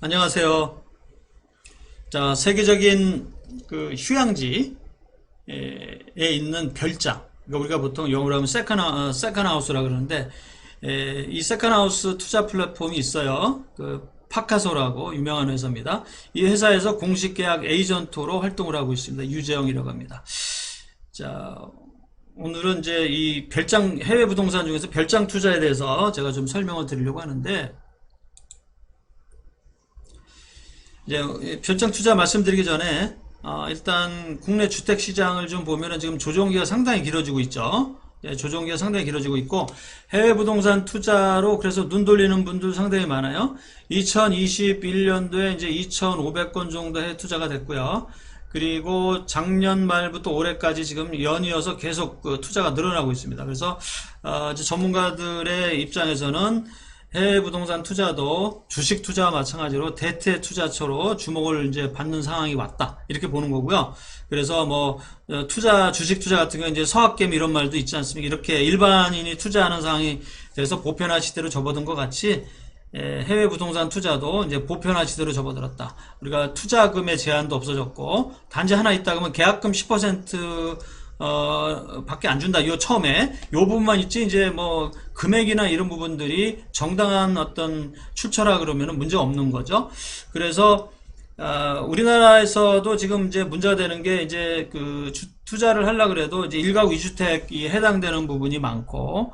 안녕하세요. 자, 세계적인 그 휴양지에 있는 별장. 그러니까 우리가 보통 영어로 하면 세컨, 하- 세컨 하우스라 그러는데, 에, 이 세컨 하우스 투자 플랫폼이 있어요. 그 파카소라고 유명한 회사입니다. 이 회사에서 공식 계약 에이전트로 활동을 하고 있습니다. 유재영이라고 합니다. 자, 오늘은 이제 이 별장, 해외 부동산 중에서 별장 투자에 대해서 제가 좀 설명을 드리려고 하는데, 이제 별장 투자 말씀드리기 전에 어, 일단 국내 주택 시장을 좀 보면은 지금 조정기가 상당히 길어지고 있죠. 예, 조정기가 상당히 길어지고 있고 해외 부동산 투자로 그래서 눈 돌리는 분들 상당히 많아요. 2021년도에 이제 2,500건 정도 해외 투자가 됐고요. 그리고 작년 말부터 올해까지 지금 연이어서 계속 그 투자가 늘어나고 있습니다. 그래서 어, 전문가들의 입장에서는 해외 부동산 투자도 주식 투자와 마찬가지로 대체 투자처로 주목을 이제 받는 상황이 왔다 이렇게 보는 거고요. 그래서 뭐 어, 투자 주식 투자 같은 경우 이제 서학겜 이런 말도 있지 않습니까? 이렇게 일반인이 투자하는 상황이 돼서 보편화 시대로 접어든 것 같이 에, 해외 부동산 투자도 이제 보편화 시대로 접어들었다. 우리가 투자금의 제한도 없어졌고 단지 하나 있다 그러면 계약금 10% 어, 밖에 안 준다. 요 처음에 요 부분만 있지 이제 뭐 금액이나 이런 부분들이 정당한 어떤 출처라 그러면은 문제 없는 거죠. 그래서 아, 우리나라에서도 지금 이제 문제가 되는 게 이제 그 주- 투자를 하려 그래도 이제 일가구 이주택이 해당되는 부분이 많고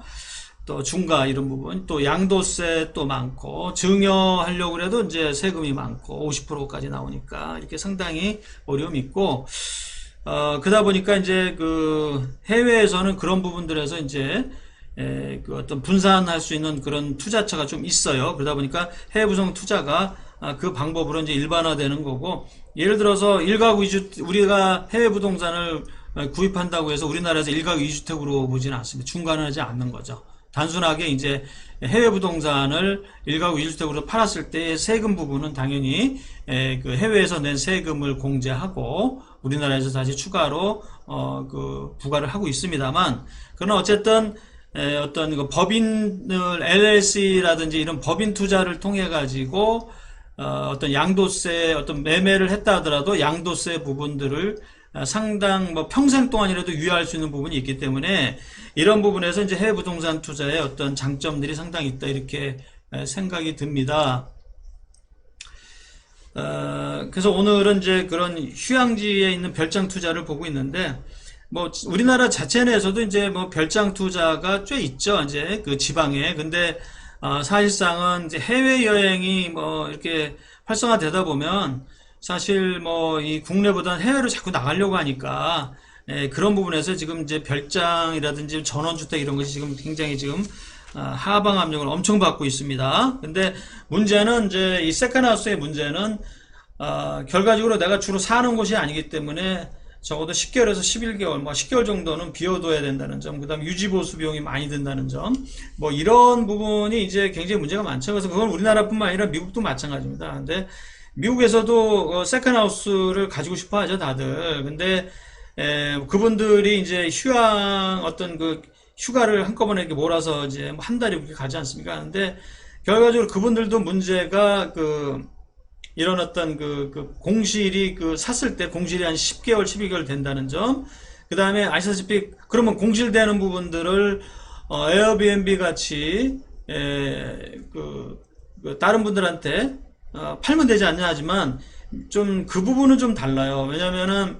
또 중가 이런 부분 또 양도세 또 많고 증여하려고 그래도 이제 세금이 많고 50%까지 나오니까 이렇게 상당히 어려움이 있고 어, 그러다 보니까 이제 그 해외에서는 그런 부분들에서 이제 에, 그 어떤 분산할 수 있는 그런 투자처가 좀 있어요. 그러다 보니까 해외 부동 투자가 아, 그 방법으로 이제 일반화되는 거고 예를 들어서 일가구 이주 우리가 해외 부동산을 어, 구입한다고 해서 우리나라에서 일가구 이주택으로 보지는 않습니다. 중간하지 않는 거죠. 단순하게 이제 해외 부동산을 일가구 1주택으로 팔았을 때 세금 부분은 당연히 에, 그 해외에서 낸 세금을 공제하고 우리나라에서 다시 추가로 어, 그 부과를 하고 있습니다만 그러나 어쨌든 에, 어떤 그 법인을 LLC라든지 이런 법인 투자를 통해 가지고 어, 어떤 양도세 어떤 매매를 했다 하더라도 양도세 부분들을 어, 상당 뭐 평생 동안이라도 유효할 수 있는 부분이 있기 때문에 이런 부분에서 이제 해외 부동산 투자의 어떤 장점들이 상당히 있다 이렇게 에, 생각이 듭니다. 어, 그래서 오늘은 이제 그런 휴양지에 있는 별장 투자를 보고 있는데, 뭐, 우리나라 자체 내에서도 이제 뭐 별장 투자가 꽤 있죠. 이제 그 지방에. 근데, 어, 사실상은 이제 해외 여행이 뭐 이렇게 활성화되다 보면 사실 뭐 이 국내보다는 해외로 자꾸 나가려고 하니까 예, 그런 부분에서 지금 이제 별장이라든지 전원주택 이런 것이 지금 굉장히 지금 아, 하방 압력을 엄청 받고 있습니다. 근데 문제는 이제 이 세컨하우스의 문제는 아, 결과적으로 내가 주로 사는 곳이 아니기 때문에 적어도 10개월에서 11개월, 뭐 10개월 정도는 비워둬야 된다는 점, 그 다음 유지보수 비용이 많이 든다는 점, 뭐 이런 부분이 이제 굉장히 문제가 많죠. 그래서 그건 우리나라뿐만 아니라 미국도 마찬가지입니다. 근데 미국에서도 어, 세컨하우스를 가지고 싶어 하죠, 다들. 근데 에, 그분들이 이제 휴양 어떤 그 휴가를 한꺼번에 이렇게 몰아서 이제 뭐한 달에 이렇게 가지 않습니까? 근데 결과적으로 그분들도 문제가 그 이런 어떤 그, 그 공실이 그 샀을 때 공실이 한 10개월, 12개월 된다는 점. 그 다음에 아시다시피 그러면 공실되는 부분들을 어, 에어비앤비 같이 에, 그, 그 다른 분들한테 어, 팔면 되지 않냐 하지만 좀 그 부분은 좀 달라요. 왜냐면은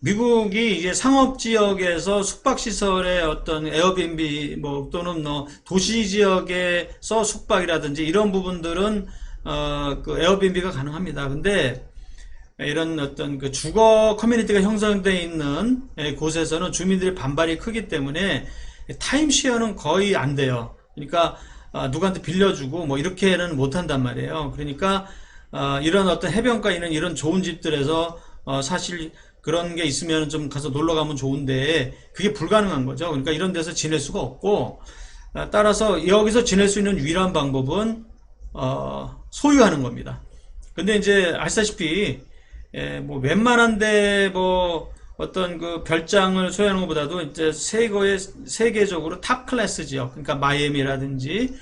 미국이 이제 상업 지역에서 숙박 시설의 어떤 에어비앤비 뭐 또는 뭐 도시 지역에서 숙박이라든지 이런 부분들은 어 그 에어비앤비가 가능합니다. 근데 이런 어떤 그 주거 커뮤니티가 형성되어 있는 예, 곳에서는 주민들의 반발이 크기 때문에 타임시어는 거의 안 돼요. 그러니까 아, 누구한테 빌려주고 뭐 이렇게는 못 한단 말이에요. 그러니까 아, 이런 어떤 해변가 있는 이런 좋은 집들에서 어, 사실 그런 게 있으면 좀 가서 놀러 가면 좋은데 그게 불가능한 거죠. 그러니까 이런 데서 지낼 수가 없고 아, 따라서 여기서 지낼 수 있는 유일한 방법은 어, 소유하는 겁니다. 근데 이제 아시다시피 예, 뭐 웬만한데 뭐 어떤 그 별장을 소유하는 것보다도 이제 세계의 세계적으로 탑 클래스 지역, 그러니까 마이애미라든지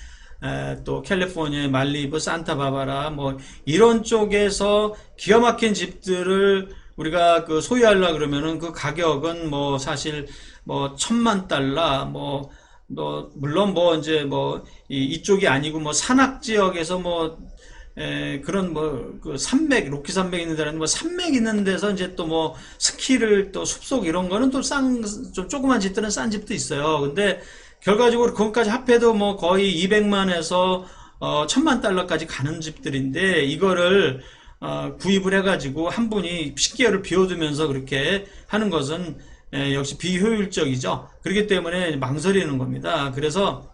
에, 또 캘리포니아, 말리부, 산타바바라 뭐 이런 쪽에서 기가 막힌 집들을 우리가 그 소유하려 그러면은 그 가격은 뭐 사실 뭐 천만 달러 뭐 뭐 물론 뭐 이제 뭐 이, 이쪽이 아니고 뭐 산악 지역에서 뭐 에, 그런 뭐 그 산맥 로키 산맥 있는 데는 뭐 산맥 있는 데서 이제 또 뭐 스키를 또 숲속 이런 거는 또 싼 좀 조그만 집들은 싼 집도 있어요. 근데 결과적으로 그것까지 합해도 뭐 거의 200만에서 어, 1000만 달러까지 가는 집들인데 이거를 어, 구입을 해가지고 한 분이 10개월을 비워두면서 그렇게 하는 것은 에, 역시 비효율적이죠. 그렇기 때문에 망설이는 겁니다. 그래서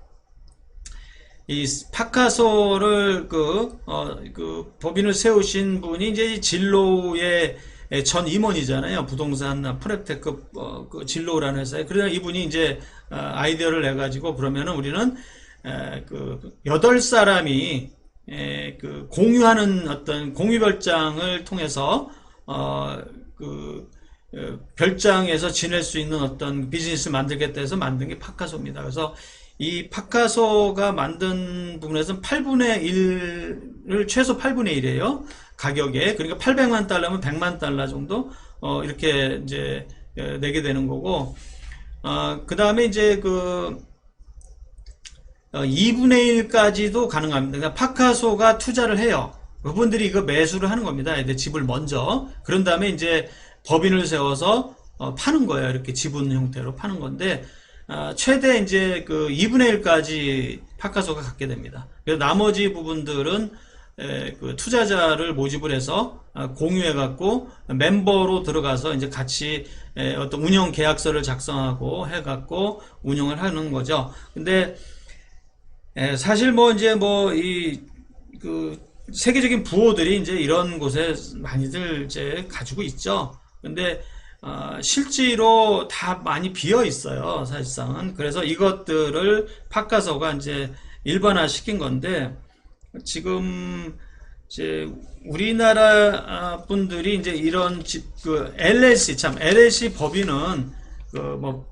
이 파카소를 그, 어, 그 법인을 세우신 분이 이제 이 진로의 전 임원이잖아요. 부동산 프랩테크 어, 그 진로라는 회사에. 그래서 이분이 이제 어, 아이디어를 내가지고 그러면은 우리는 에, 그 여덟 사람이 에, 그 공유하는 어떤 공유 별장을 통해서 어그 어, 별장에서 지낼 수 있는 어떤 비즈니스 만들겠다 해서 만든 게 파카소입니다. 그래서 이 파카소가 만든 부분에서는 8분의 1을 최소 8분의 1이에요. 가격에. 그러니까 800만 달러면 100만 달러 정도 어, 이렇게 이제 어, 내게 되는 거고 어, 그 다음에 이제 그 어, 2분의 1까지도 가능합니다. 그러니까 파카소가 투자를 해요. 그분들이 이거 매수를 하는 겁니다. 근데 집을 먼저. 그런 다음에 이제 법인을 세워서 어, 파는 거예요. 이렇게 지분 형태로 파는 건데, 아, 최대 이제 그 2분의 1까지 파카소가 갖게 됩니다. 그래서 나머지 부분들은 에, 그 투자자를 모집을 해서 아, 공유해 갖고 멤버로 들어가서 이제 같이 에, 어떤 운영 계약서를 작성하고 해 갖고 운영을 하는 거죠. 근데 에, 사실 뭐 이제 뭐 이 그 세계적인 부호들이 이제 이런 곳에 많이들 이제 가지고 있죠. 근데 어, 실제로 다 많이 비어 있어요. 사실상은. 그래서 이것들을 파카소가 이제 일반화 시킨 건데 지금 이제 우리나라 분들이 이제 이런 집 그 LLC 참 LLC 법인은 그 뭐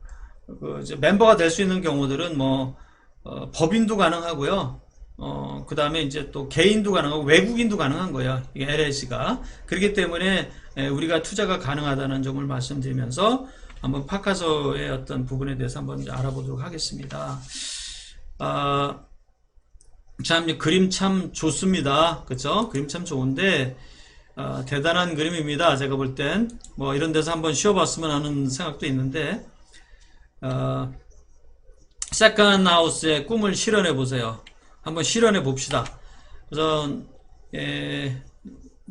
그 이제 멤버가 될 수 있는 경우들은 뭐 어, 법인도 가능하고요. 어, 그 다음에 이제 또 개인도 가능하고 외국인도 가능한 거예요. 이게 LLC가. 그렇기 때문에 에, 우리가 투자가 가능하다는 점을 말씀드리면서 한번 파카소의 어떤 부분에 대해서 한번 알아보도록 하겠습니다. 아, 참, 그림 참 좋습니다. 그쵸? 그림 참 좋은데, 아, 대단한 그림입니다. 제가 볼 땐. 뭐, 이런 데서 한번 쉬어봤으면 하는 생각도 있는데, 아, 세컨 하우스의 꿈을 실현해 보세요. 한번 실현해 봅시다. 그래서 예,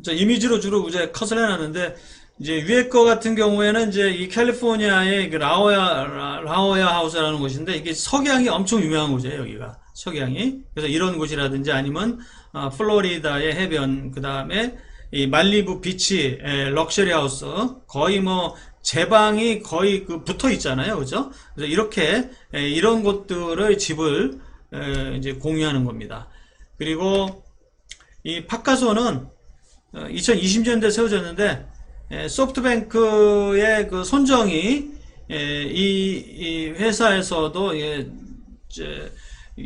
저 이미지로 주로 이제 컷을 해놨는데 이제 위에 거 같은 경우에는 이제 이 캘리포니아의 그 라오야 라- 라오야 하우스라는 곳인데 이게 석양이 엄청 유명한 곳이에요 여기가. 석양이. 그래서 이런 곳이라든지 아니면 아, 플로리다의 해변 그 다음에 이 말리부 비치 에, 럭셔리 하우스. 거의 뭐 제방이 거의 그 붙어 있잖아요. 그죠? 그래서 이렇게 에, 이런 곳들의 집을 에, 이제 공유하는 겁니다 그리고 이 파카소는 2020년대 세워졌는데 에, 소프트뱅크의 그 손정이 에, 이, 이 회사에서도 예,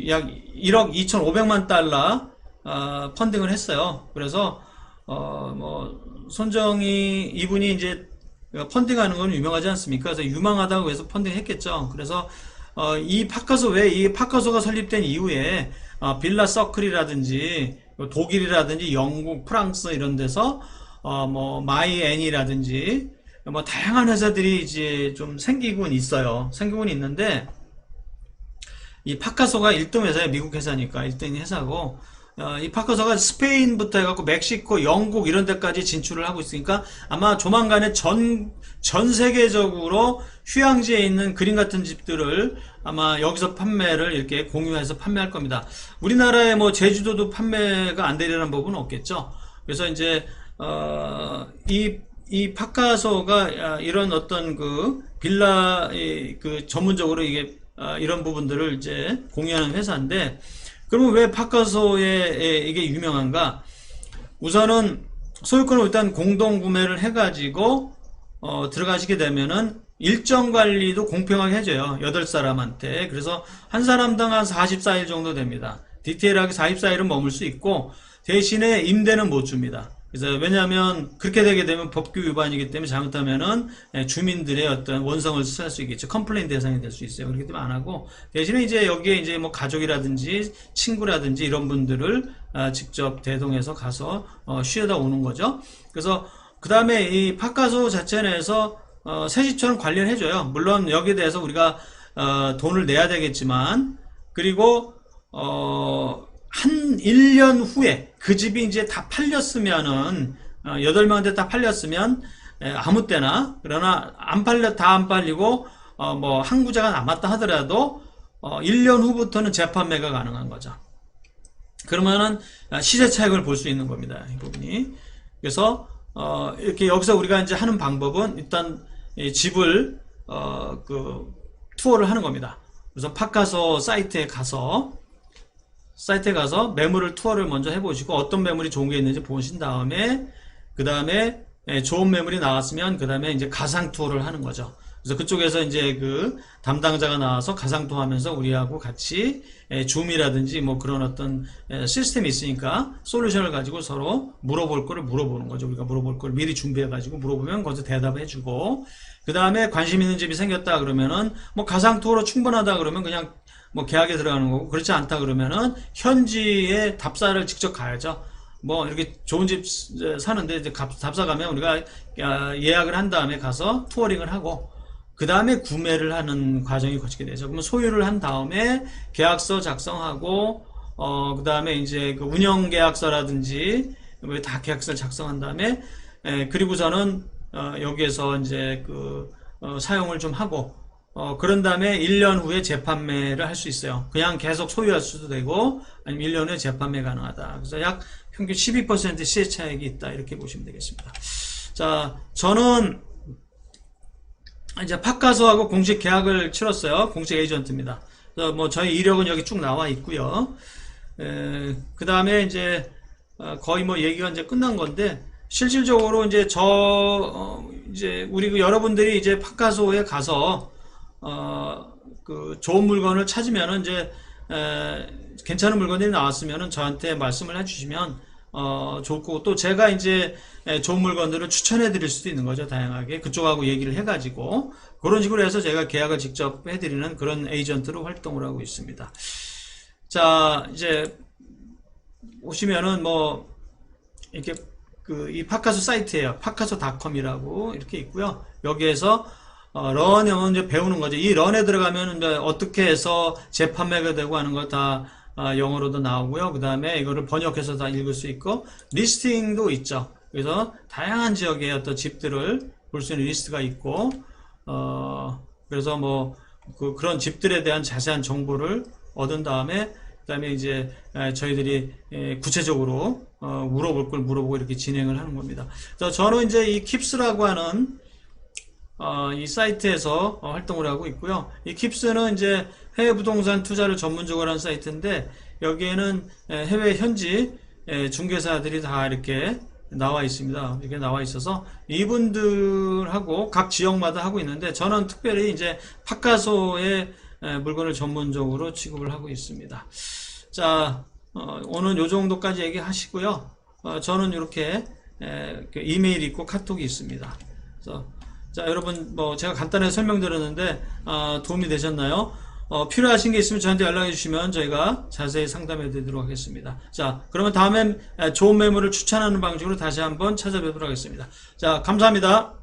약 1억 2,500만 달러 아, 펀딩을 했어요. 그래서 어, 뭐 손정이 이분이 이제 펀딩하는 건 유명하지 않습니까? 그래서 유망하다고 해서 펀딩했겠죠. 그래서 어, 이 파카소 왜 이 파카소가 설립된 이후에 어, 빌라 서클이라든지 독일이라든지 영국, 프랑스 이런 데서 어, 뭐 마이애니라든지 뭐 다양한 회사들이 이제 좀 생기곤 있어요. 생기곤 있는데 이 파카소가 1등 회사예요. 미국 회사니까 1등 회사고 어, 이 파카소가 스페인부터 해갖고 멕시코, 영국 이런 데까지 진출을 하고 있으니까 아마 조만간에 전, 전 세계적으로 휴양지에 있는 그림 같은 집들을 아마 여기서 판매를 이렇게 공유해서 판매할 겁니다. 우리나라에 뭐 제주도도 판매가 안 되려는 법은 없겠죠. 그래서 이제 어, 이, 이 파카소가 아, 이런 어떤 그 빌라 이, 그 전문적으로 이게 아, 이런 부분들을 이제 공유하는 회사인데 그러면 왜 파카소에 이게 유명한가? 우선은 소유권을 일단 공동 구매를 해가지고 어, 들어가시게 되면은 일정 관리도 공평하게 해줘요. 8사람한테. 그래서 한 사람당 한 44일 정도 됩니다. 디테일하게 44일은 머물 수 있고 대신에 임대는 못 줍니다. 그래서 왜냐하면 그렇게 되게 되면 법규 위반이기 때문에 잘못하면은 예, 주민들의 어떤 원성을 수사할 수 있겠죠. 컴플레인 대상이 될 수 있어요. 그렇기 때문에 안 하고 대신에 이제 여기에 이제 뭐 가족이라든지 친구라든지 이런 분들을 아, 직접 대동해서 가서 어, 쉬어다 오는 거죠. 그래서 그 다음에 이 파카소 자체 내에서 어, 새집처럼 관리를 해줘요. 물론 여기에 대해서 우리가 어, 돈을 내야 되겠지만 그리고 어, 한 1년 후에 그 집이 이제 다 팔렸으면은 어, 8명한테 다 팔렸으면 에, 아무 때나 그러나 안 팔려 다 안 팔리고 어, 뭐 항구자가 남았다 하더라도 어, 1년 후부터는 재판매가 가능한 거죠. 그러면은 아, 시세 차익을 볼 수 있는 겁니다. 이 부분이. 그래서 어, 이렇게 여기서 우리가 이제 하는 방법은 일단 이 집을 어, 그 투어를 하는 겁니다. 그래서 파카소 사이트에 가서 사이트에 가서 매물을 투어를 먼저 해보시고 어떤 매물이 좋은 게 있는지 보신 다음에 그 다음에 좋은 매물이 나왔으면 그 다음에 이제 가상 투어를 하는 거죠. 그래서 그쪽에서 이제 그 담당자가 나와서 가상 투어하면서 우리하고 같이 에, 줌이라든지 뭐 그런 어떤 에, 시스템이 있으니까 솔루션을 가지고 서로 물어볼 거를 물어보는 거죠. 우리가 물어볼 걸 미리 준비해 가지고 물어보면 거기서 대답해 주고 그 다음에 관심 있는 집이 생겼다 그러면은 뭐 가상 투어로 충분하다 그러면 그냥 뭐 계약에 들어가는 거고 그렇지 않다 그러면은 현지에 답사를 직접 가야죠. 뭐 이렇게 좋은 집 사는데 이제 답사 가면 우리가 아, 예약을 한 다음에 가서 투어링을 하고 그 다음에 구매를 하는 과정이 거치게 되죠. 그러면 소유를 한 다음에 계약서 작성하고 어, 그 다음에 이제 그 운영 계약서라든지 뭐다 계약서를 작성한 다음에 에, 그리고 저는 어, 여기에서 이제 그 어, 사용을 좀 하고 어, 그런 다음에 1년 후에 재판매를 할 수 있어요. 그냥 계속 소유할 수도 되고, 아니면 1년 후에 재판매 가능하다. 그래서 약 평균 12% 시세 차익이 있다. 이렇게 보시면 되겠습니다. 자, 저는 이제 파카소하고 공식 계약을 치렀어요. 공식 에이전트입니다. 그래서 뭐 저희 이력은 여기 쭉 나와 있고요. 그 다음에 이제 어, 거의 뭐 얘기가 이제 끝난 건데 실질적으로 이제 저 어, 이제 우리 그 여러분들이 이제 파카소에 가서 어, 그 좋은 물건을 찾으면은 이제 에, 괜찮은 물건이 나왔으면은 저한테 말씀을 해주시면 어, 좋을 거고 또 제가 이제 에, 좋은 물건들을 추천해 드릴 수도 있는 거죠 다양하게. 그쪽하고 얘기를 해가지고. 그런 식으로 해서 제가 계약을 직접 해드리는 그런 에이전트로 활동을 하고 있습니다. 자 이제 오시면은 뭐 이렇게 그 이 파카소 사이트에요. 파카소닷컴이라고 이렇게 있고요. 여기에서 어, 런은 이제 배우는 거죠. 이 런에 들어가면 이제 어떻게 해서 재판매가 되고 하는 걸다 어, 영어로도 나오고요. 그 다음에 이거를 번역해서 다 읽을 수 있고 리스팅도 있죠. 그래서 다양한 지역의 어떤 집들을 볼 수 있는 리스트가 있고 어, 그래서 뭐 그, 런 집들에 대한 자세한 정보를 얻은 다음에 그다음에 이제 저희들이 구체적으로 어, 물어볼 걸 물어보고 이렇게 진행을 하는 겁니다. 저는 이제 이 킵스라고 하는 어, 이 사이트에서 어, 활동을 하고 있고요. 이 킵스는 이제 해외 부동산 투자를 전문적으로 한 사이트인데 여기에는 해외 현지 중개사들이 다 이렇게 나와 있습니다. 이렇게 나와 있어서 이분들하고 각 지역마다 하고 있는데 저는 특별히 이제 파카소의 물건을 전문적으로 취급을 하고 있습니다. 자, 어, 오늘 요 정도까지 얘기하시고요. 어, 저는 이렇게 그 이메일이 있고 카톡이 있습니다. 그래서 자, 여러분, 뭐, 제가 간단하게 설명드렸는데, 어, 도움이 되셨나요? 어, 필요하신 게 있으면 저한테 연락해 주시면 저희가 자세히 상담해 드리도록 하겠습니다. 자, 그러면 다음엔 좋은 매물을 추천하는 방식으로 다시 한번 찾아뵙도록 하겠습니다. 자, 감사합니다.